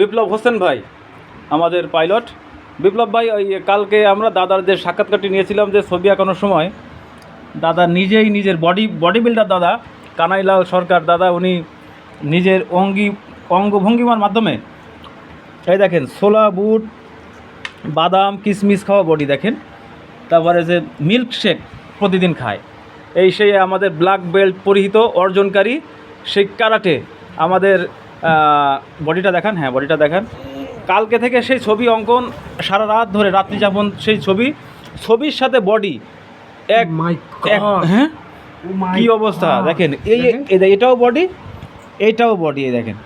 বিপ্লব হোসেন ভাই, আমাদের পাইলট। বিপ্লব ভাই, ওই কালকে আমরা দাদার যে সাক্ষাৎকারটি নিয়েছিলাম যে ছবি আঁকানোর সময়, দাদা নিজেই নিজের বডি বডি বিল্ডার দাদা, কানাইলাল সরকার দাদা, উনি নিজের অঙ্গি অঙ্গভঙ্গিমার মাধ্যমে, এই দেখেন, ছোলা, বুট, বাদাম কিশমিশ খাওয়া বডি দেখেন, তারপরে যে মিল্কশেক প্রতিদিন খায়। এই সেই আমাদের ব্ল্যাক বেল্ট পরিহিত অর্জনকারী, সেই কারাটে আমাদের বডিটা দেখান হ্যাঁ বডিটা দেখান। কালকে থেকে সেই ছবি অঙ্কন সারা রাত ধরে রাত্রি যাপন সেই ছবি। ছবির সাথে বডি এক হ্যাঁ? Oh কি অবস্থা? দেখেন এই এটাও বডি এইটাও বডি এই দেখেন।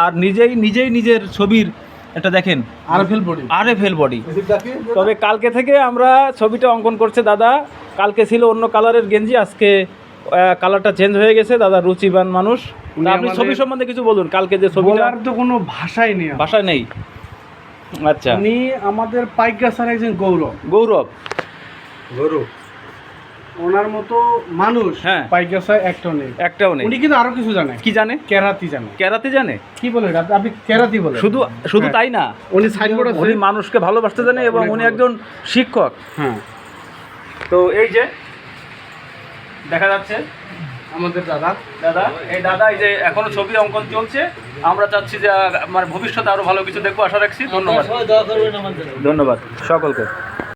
আর নিজেই নিজেই নিজের ছবির এটা দেখেন। RFL body R F L body তবে কালকে থেকে আমরা ছবিটা অঙ্কন করছে দাদা। কালকে ছিল অন্য কালারের গেঞ্জি আজকে কালারটা চেঞ্জ হয়ে গেছে দাদা রুচিবান মানুষ। উনি আপনি ছবি সম্বন্ধে কিছু বলুন কালকে যে ছবিটা বলার তো কোনো ভাষাই নেই। ভাষায় নেই। আচ্ছা। উনি আমাদের পাইকাসার একজন গৌরব। গৌরব। গৌরব। ওনার মতো মানুষ হ্যাঁ। পাইকাসায় একটাও নেই। একটাও নেই। উনি কিন্তু আরও কিছু জানে। কি জানে? কেরাতি জানে। কেরাতে জানে? কি বলে আপনি- আপনি কেরাতি বলে শুধু শুধু হ্যাঁ। তাই না? উনি সাইনবোর্ড আছে উনি মানুষকে ভালোবাসতে জানে এবং উনি একজন শিক্ষক। হ্যাঁ। তো এই যে দেখা যাচ্ছে। আমাদের দাদা। দাদা এই দাদা এই যে এখনও ছবি অঙ্কন চলছে আমরা চাচ্ছি যে আমার ভবিষ্যতে আরও ভালো কিছু দেখব আশা রাখছি ধন্যবাদ। ধন্যবাদ সকলকে।